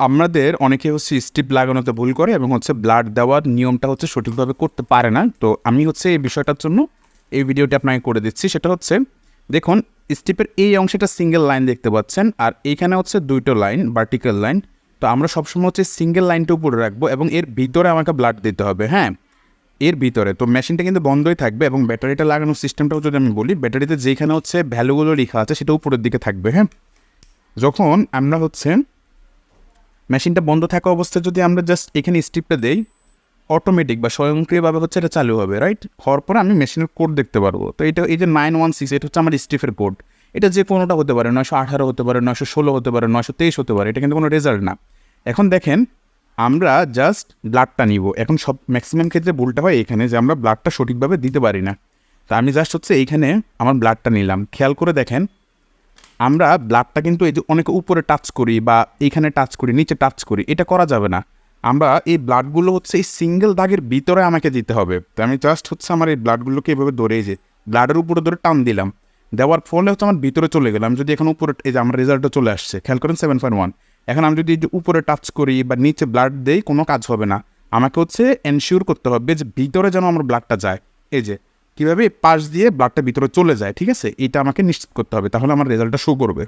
আমাদের অনেকে হচ্ছে স্টিপ লাগানোতে ভুল করে এবং হচ্ছে ব্লাড দেওয়ার নিয়মটা হচ্ছে সঠিকভাবে করতে পারে না। তো আমি হচ্ছে এই বিষয়টার জন্য এই ভিডিওটি আপনাকে করে দিচ্ছি। সেটা হচ্ছে, দেখুন স্টিপের এই অংশটা সিঙ্গেল লাইন দেখতে পাচ্ছেন আর এইখানে হচ্ছে দুইটো লাইন ভার্টিক্যাল লাইন। তো আমরা সবসময় হচ্ছে সিঙ্গেল লাইনটা উপরে রাখব এবং এর ভিতরে আমাকে ব্লাড দিতে হবে হ্যাঁ? এর ভিতরে। তো মেশিনটা কিন্তু বন্ধই থাকবে এবং ব্যাটারিটা লাগানোর সিস্টেমটাও যদি আমি বলি, ব্যাটারিতে যেখানে হচ্ছে ভ্যালুগুলো লেখা আছে সেটা উপরের দিকে থাকবে হ্যাঁ? যখন আমরা হচ্ছে মেশিনটা বন্ধ থাকা অবস্থায় যদি আমরা জাস্ট এখানে স্টিপটা দেই অটোমেটিক বা স্বয়ংক্রিয়ভাবে হচ্ছে এটা চালু হবে রাইট হওয়ার পরে আমি মেশিনের কোড দেখতে পারব। তো এটা, এই যে নাইন ওয়ান সিক্স এটা হচ্ছে আমার স্টিফের কোড এটা যে কোনোটা হতে পারে, নয়শো আঠারো হতে পারে, নয়শো ষোলো হতে পারে, নয়শো তেইশ হতে পারে, এটা কিন্তু কোনো রেজাল্ট না। এখন দেখেন, আমরা জাস্ট ব্লাডটা নিব। এখন সব ম্যাক্সিমাম ক্ষেত্রে ভুলটা হয় এখানে যে আমরা ব্লাডটা সঠিকভাবে দিতে পারি না। তো আমি জাস্ট হচ্ছে এইখানে আমার ব্লাডটা নিলাম। খেয়াল করে দেখেন আমরা ব্লাডটা কিন্তু এই যে অনেক উপরে টাচ করি বা এইখানে টাচ করি, নিচে টাচ করি, এটা করা যাবে না। আমরা এই ব্লাডগুলো হচ্ছে এই সিঙ্গেল দাগের ভিতরে আমাকে দিতে হবে। তো আমি জাস্ট হচ্ছে আমার এই ব্লাডগুলোকে এভাবে ধরে যে ব্লাডের উপরে ধরে টান দিলাম। দেওয়ার ফলে হচ্ছে আমার ভিতরে চলে গেলাম। যদি এখন উপরে, এই যে আমার রেজাল্টটা চলে আসছে, খেয়াল করেন সেভেন পয়েন্ট ওয়ান এখন আমি যদি উপরে টাচ করি বা নিচে ব্লাড দেই, কোনো কাজ হবে না। আমাকে হচ্ছে এনশিওর করতে হবে যে ভিতরে যেন আমার ব্লাডটা যায়। এই যে কীভাবে পাশ দিয়ে ব্লাডটা ভিতরে চলে যায়, ঠিক আছে? এটা আমাকে নিশ্চিত করতে হবে, তাহলে আমার রেজাল্টটা শো করবে।